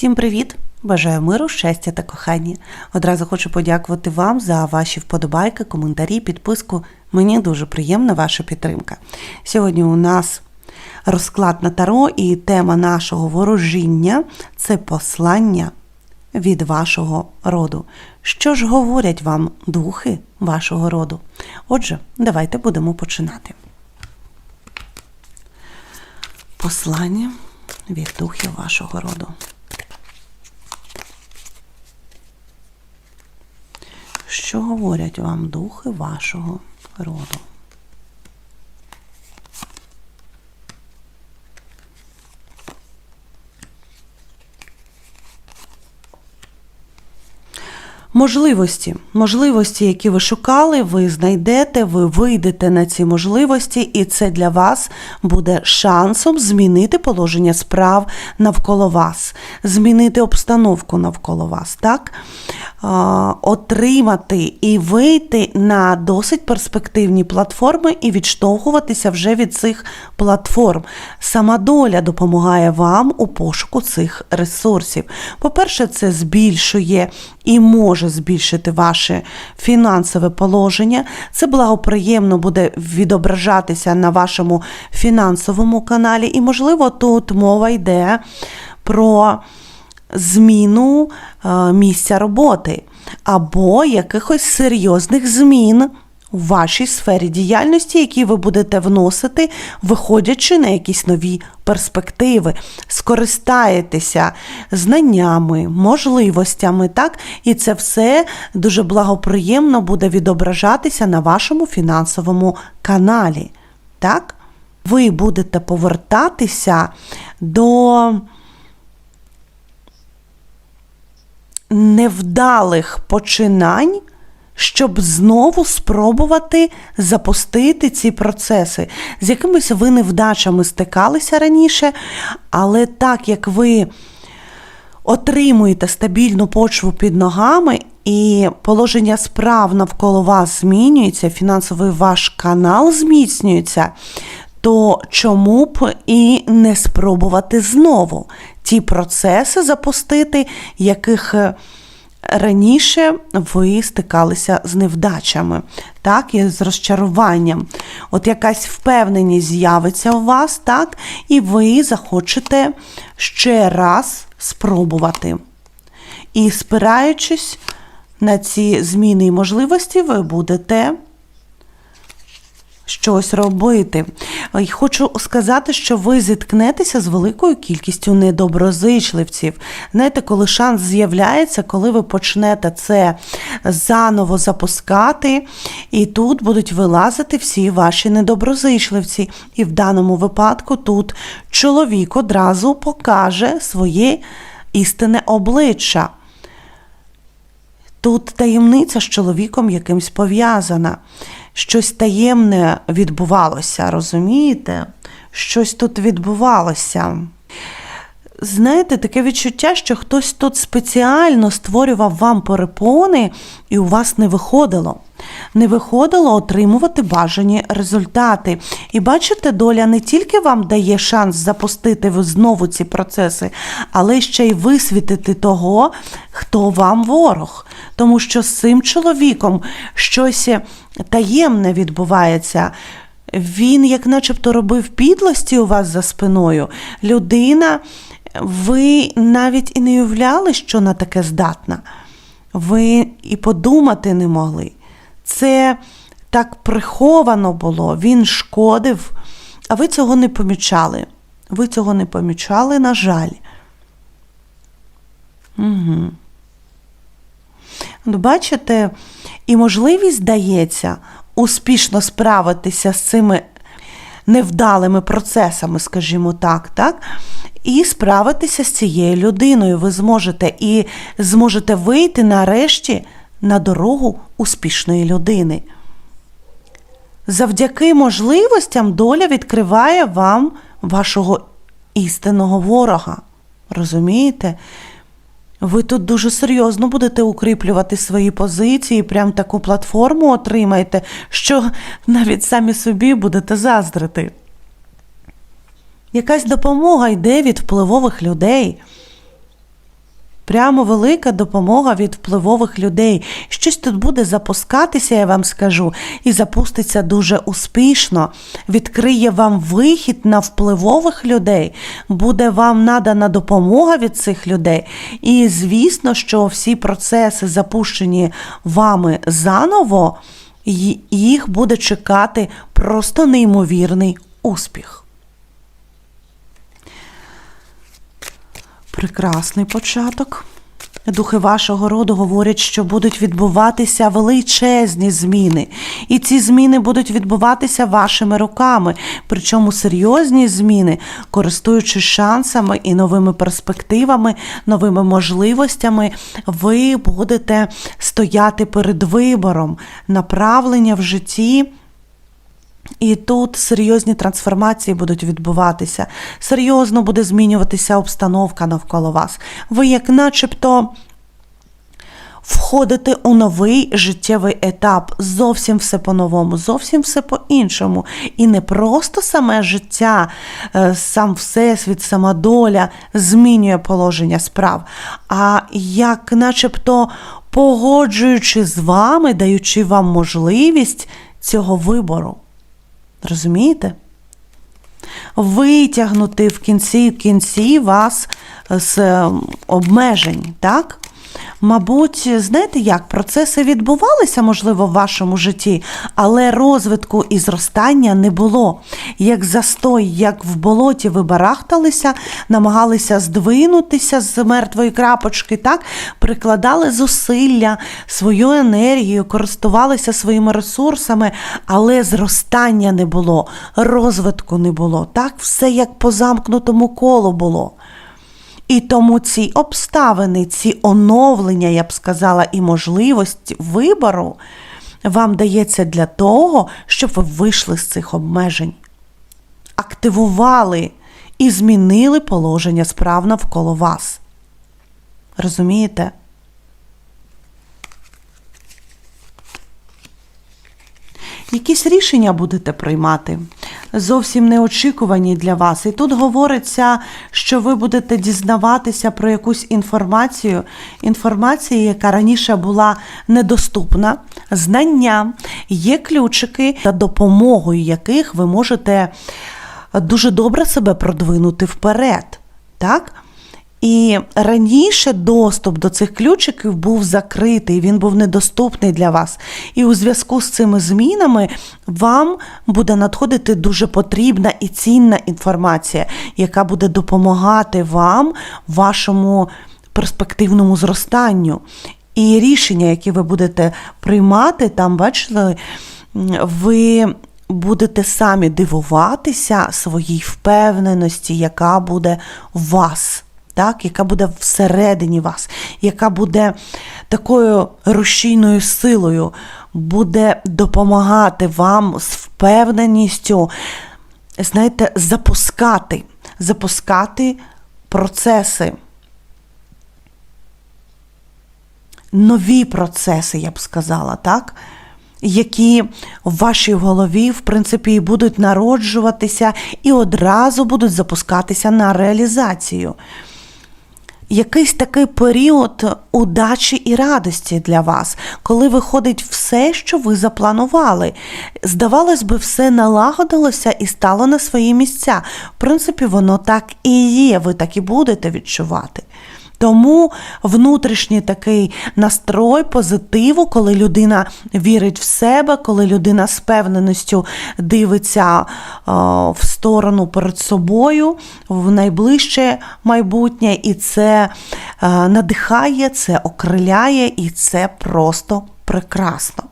Всім привіт! Бажаю миру, щастя та кохання. Одразу хочу подякувати вам за ваші вподобайки, коментарі, підписку. Мені дуже приємна ваша підтримка. Сьогодні у нас розклад на таро і тема нашого ворожіння це послання від вашого роду. Що ж говорять вам духи вашого роду? Отже, давайте будемо починати. Послання від духів вашого роду. Що говорять вам духи вашого роду? Можливості, можливості, які ви шукали, ви знайдете, ви вийдете на ці можливості, і це для вас буде шансом змінити положення справ навколо вас, змінити обстановку навколо вас, так? Отримати і вийти на досить перспективні платформи і відштовхуватися вже від цих платформ. Сама доля допомагає вам у пошуку цих ресурсів. По-перше, це збільшує і може збільшити ваше фінансове положення. Це благоприємно буде відображатися на вашому фінансовому каналі, і, можливо, тут мова йде про зміну е, місця роботи або якихось серйозних змін у вашій сфері діяльності, які ви будете вносити, виходячи на якісь нові перспективи, скористаєтеся знаннями, можливостями, так? І це все дуже благоприємно буде відображатися на вашому фінансовому каналі. Так? Ви будете повертатися до невдалих починань, щоб знову спробувати запустити ці процеси, з якимись ви невдачами стикалися раніше, але так як ви отримуєте стабільну почву під ногами, і положення справ навколо вас змінюється, фінансовий ваш канал зміцнюється, то чому б і не спробувати знову ті процеси запустити, яких е, раніше ви стикалися з невдачами, так, і з розчаруванням. От якась впевненість з'явиться у вас, так, і ви захочете ще раз спробувати. І спираючись на ці зміни і можливості, ви будете щось робити. І Хочу сказати, що ви зіткнетеся з великою кількістю недоброзичливців. Знаєте, коли шанс з'являється, коли ви почнете це заново запускати, і тут будуть вилазити всі ваші недоброзичливці. І в даному випадку тут чоловік одразу покаже своє істинне обличчя. Тут таємниця з чоловіком якимсь пов'язана. Щось таємне відбувалося, розумієте? Щось тут відбувалося. Знаєте, таке відчуття, що хтось тут спеціально створював вам перепони, і у вас не виходило. Не виходило отримувати бажані результати. І бачите, доля не тільки вам дає шанс запустити знову ці процеси, але ще й висвітити того, хто вам ворог. Тому що з цим чоловіком щось таємне відбувається. Він, як начебто, робив підлості у вас за спиною. Людина, ви навіть і не уявляли, що на таке здатна. Ви і подумати не могли. Це так приховано було, він шкодив, а ви цього не помічали. Ви цього не помічали, на жаль. Угу. Бачите, і можливість дається успішно справитися з цими невдалими процесами, скажімо так, так? І справитися з цією людиною ви зможете і зможете вийти нарешті на дорогу успішної людини. Завдяки можливостям доля відкриває вам вашого істинного ворога. Розумієте? Ви тут дуже серйозно будете укріплювати свої позиції, прям таку платформу отримаєте, що навіть самі собі будете заздрити. Якась допомога йде від впливових людей. Прямо велика допомога від впливових людей. Щось тут буде запускатися, я вам скажу, і запуститься дуже успішно. Відкриє вам вихід на впливових людей, буде вам надана допомога від цих людей. І звісно, що всі процеси, запущені вами заново, їх буде чекати просто неймовірний успіх. Прекрасний початок. Духи вашого роду говорять, що будуть відбуватися величезні зміни, і ці зміни будуть відбуватися вашими руками, причому серйозні зміни, користуючись шансами і новими перспективами, новими можливостями, ви будете стояти перед вибором направлення в житті. І тут серйозні трансформації будуть відбуватися. Серйозно буде змінюватися обстановка навколо вас. Ви, як начебто, входите у новий життєвий етап. Зовсім все по-новому, зовсім все по-іншому. І не просто саме життя, е, сам всесвіт, сама доля змінює положення справ, а як начебто погоджуючи з вами, даючи вам можливість цього вибору. Розумієте? Витягнути в кінці в кінці вас з е, обмежень, так? Мабуть, знаєте як, процеси відбувалися, можливо, в вашому житті, але розвитку і зростання не було. Як застой, як в болоті ви барахталися, намагалися здвинутися з мертвої крапочки, так? прикладали зусилля, свою енергію, користувалися своїми ресурсами, але зростання не було, розвитку не було. Так, все як по замкнутому колу було. І тому ці обставини, ці оновлення, я б сказала, і можливість вибору вам дається для того, щоб ви вийшли з цих обмежень, активували і змінили положення справ навколо вас. Розумієте? Якісь рішення будете приймати зовсім неочікувані для вас. І тут говориться, що ви будете дізнаватися про якусь інформацію, інформацію, яка раніше була недоступна, знання, є ключики, за допомогою яких ви можете дуже добре себе продвинути вперед. Так? І раніше доступ до цих ключиків був закритий, він був недоступний для вас. І у зв'язку з цими змінами вам буде надходити дуже потрібна і цінна інформація, яка буде допомагати вам вашому перспективному зростанню. І рішення, які ви будете приймати, там, бачили, ви будете самі дивуватися своїй впевненості, яка буде в вас так, яка буде всередині вас, яка буде такою рушійною силою, буде допомагати вам з впевненістю, знаєте, запускати, запускати процеси. Нові процеси, я б сказала, так? Які в вашій голові, в принципі, і будуть народжуватися і одразу будуть запускатися на реалізацію якийсь такий період удачі і радості для вас, коли виходить все, що ви запланували. Здавалось би, все налагодилося і стало на свої місця. В принципі, воно так і є, ви так і будете відчувати. Тому внутрішній такий настрой позитиву, коли людина вірить в себе, коли людина з певненістю дивиться е, в сторону перед собою в найближче майбутнє, і це е, надихає, це окриляє, і це просто прекрасно.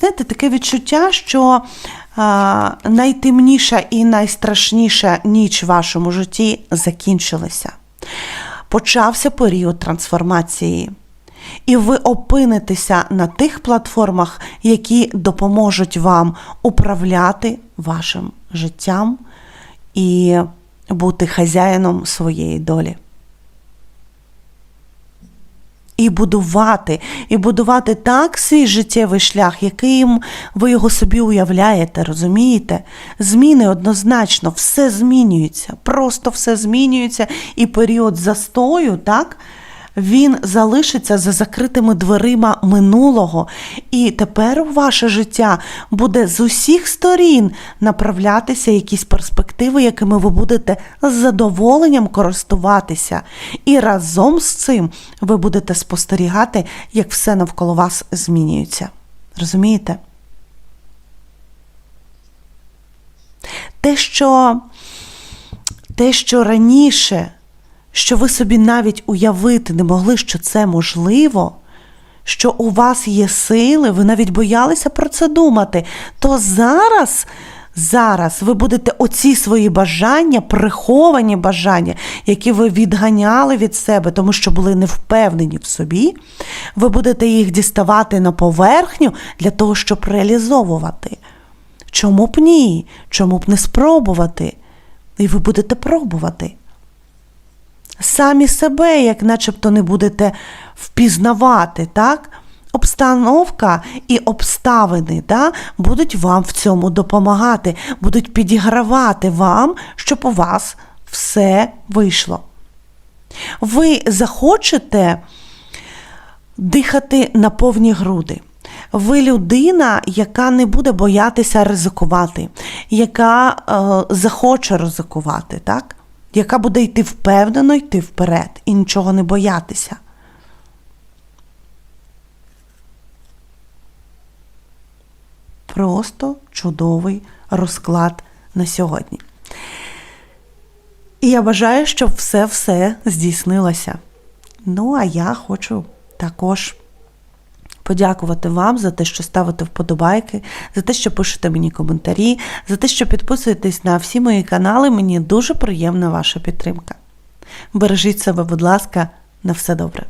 Знаєте, таке відчуття, що а, найтемніша і найстрашніша ніч в вашому житті закінчилася. Почався період трансформації. І ви опинитеся на тих платформах, які допоможуть вам управляти вашим життям і бути хазяїном своєї долі. І будувати, і будувати так свій життєвий шлях, яким ви його собі уявляєте, розумієте? Зміни однозначно, все змінюється, просто все змінюється, і період застою, так? Він залишиться за закритими дверима минулого, і тепер ваше життя буде з усіх сторін направлятися якісь перспективи, якими ви будете з задоволенням користуватися. І разом з цим ви будете спостерігати, як все навколо вас змінюється. Розумієте? Те, що, те, що раніше що ви собі навіть уявити не могли, що це можливо, що у вас є сили, ви навіть боялися про це думати, то зараз. Зараз ви будете оці свої бажання, приховані бажання, які ви відганяли від себе, тому що були невпевнені в собі, ви будете їх діставати на поверхню для того, щоб реалізовувати. Чому б ні? Чому б не спробувати? І ви будете пробувати самі себе, як начебто не будете впізнавати, так? Обстановка і обставини да, будуть вам в цьому допомагати, будуть підігравати вам, щоб у вас все вийшло. Ви захочете дихати на повні груди. Ви людина, яка не буде боятися ризикувати, яка е, захоче ризикувати, так? яка буде йти впевнено, йти вперед і нічого не боятися. Просто чудовий розклад на сьогодні. І я бажаю, щоб все-все здійснилося. Ну, а я хочу також подякувати вам за те, що ставите вподобайки, за те, що пишете мені коментарі, за те, що підписуєтесь на всі мої канали. Мені дуже приємна ваша підтримка. Бережіть себе, будь ласка, на все добре.